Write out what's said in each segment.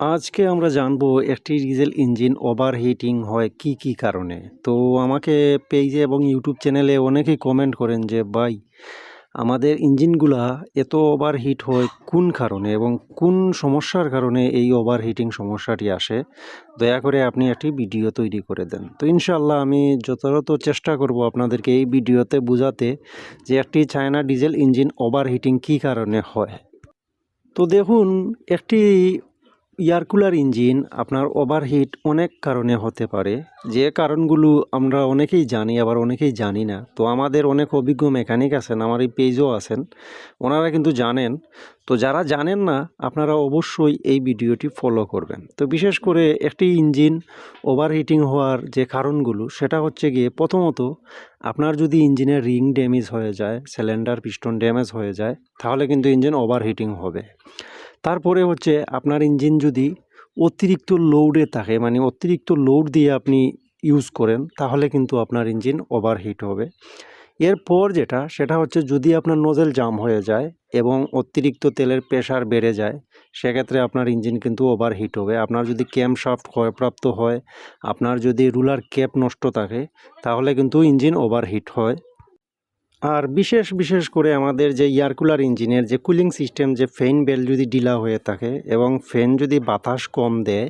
আজকে আমরা জানব একটি ডিজেল ইঞ্জিন ওভারহিটিং হয় কি কি কারণে। তো আমাকে পেজে এবং ইউটিউব চ্যানেলে অনেকেই কমেন্ট করেন যে, ভাই, আমাদের ইঞ্জিনগুলা এত ওভারহিট হয় কোন কারণে এবং কোন সমস্যার কারণে এই ওভারহিটিং সমস্যাটি আসে? দয়া করে আপনি একটি ভিডিও তৈরি করে দেন। তো ইনশাল্লাহ আমি যথাযথ চেষ্টা করব আপনাদেরকে এই ভিডিওতে বোঝাতে যে একটি চায়না ডিজেল ইঞ্জিন ওভারহিটিং কী কারণে হয়। তো দেখুন, একটি এয়ার কুলার ইঞ্জিন আপনার ওভারহিট অনেক কারণে হতে পারে। যে কারণগুলো আমরা অনেকেই জানি, আবার অনেকেই জানি না। তো আমাদের অনেক অভিজ্ঞ মেকানিক আছেন, আমার এই পেজও আছেন। ওনারা কিন্তু জানেন। তো যারা জানেন না, আপনারা অবশ্যই এই ভিডিওটি ফলো করবেন। তো বিশেষ করে একটি ইঞ্জিন ওভারহিটিং হওয়ার যে কারণগুলো, সেটা হচ্ছে গিয়ে প্রথমত, আপনার যদি ইঞ্জিনের রিং ড্যামেজ হয়ে যায় সিলিন্ডার পিস্টন ড্যামেজ হয়ে যায়, তাহলে কিন্তু ইঞ্জিন ওভারহিটিং হবে। তারপরে হচ্ছে আপনার ইঞ্জিন যদি অতিরিক্ত লোডে থাকে মানে অতিরিক্ত লোড দিয়ে আপনি ইউজ করেন, তাহলে কিন্তু আপনার ইঞ্জিন ওভারহিট হবে। এরপর যেটা, সেটা হচ্ছে যদি আপনার নোজেল জাম হয়ে যায় এবং অতিরিক্ত তেলের প্রেশার বেড়ে যায়, সেক্ষেত্রে আপনার ইঞ্জিন কিন্তু ওভারহিট হবে। আপনার যদি ক্যাম শাফট ক্ষয়প্রাপ্ত হয়, আপনার যদি রুলার ক্যাপ নষ্ট থাকে, তাহলে কিন্তু ইঞ্জিন ওভারহিট হয়। আর বিশেষ বিশেষ করে আমাদের যে এয়ার কুলার ইঞ্জিনের যে কুলিং সিস্টেম যে ফ্যান বেল যদি ডিলা হয়ে থাকে এবং ফ্যান যদি বাতাস কম দেয়,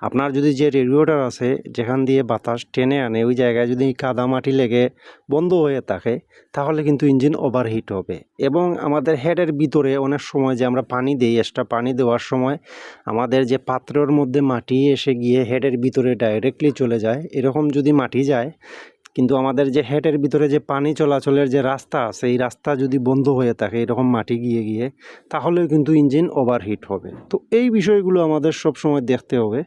আপনার যদি যে রেডিওটার আছে, যেখান দিয়ে বাতাস টেনে আনে, ওই জায়গায় যদি কাদামাটি লেগে বন্ধ হয়ে থাকে, তাহলে কিন্তু ইঞ্জিন ওভারহিট হবে। এবং আমাদের হেডের ভিতরে অনেক সময় যে আমরা পানি দিই এক্সট্রা পানি দেওয়ার সময় আমাদের যে পাত্রের মধ্যে মাটি এসে গিয়ে হেডের ভিতরে ডাইরেক্টলি চলে যায়। এরকম যদি মাটি যায় কিন্তু আমাদের যে হেটের ভিতরে যে পানি চলাচলের যে রাস্তা আছে এই রাস্তা যদি বন্ধ হয়ে থাকে, এরকম মাটি গিয়ে গিয়ে, তাহলেও কিন্তু ইঞ্জিন ওভারহিট হবে। তো এই বিষয়গুলো আমাদের সব সময় দেখতে হবে।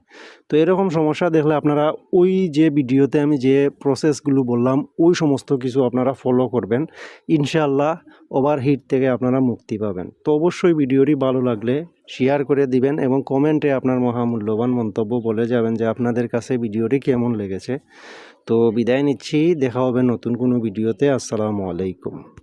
তো এরকম সমস্যা দেখলে আপনারা ওই যে ভিডিওতে আমি যে প্রসেসগুলো বললাম, ওই সমস্ত কিছু আপনারা ফলো করবেন। ইনশাআল্লাহ ওভারহিট থেকে আপনারা মুক্তি পাবেন। তো অবশ্যই ভিডিওটি ভালো লাগলে শেয়ার করে দিবেন এবং কমেন্টে আপনার মহামূল্যবান মন্তব্য বলে যাবেন যে আপনাদের কাছে ভিডিওটি কেমন লেগেছে। তো বিদায় নিচ্ছি, দেখা হবে নতুন কোনো ভিডিওতে। আসসালামু আলাইকুম।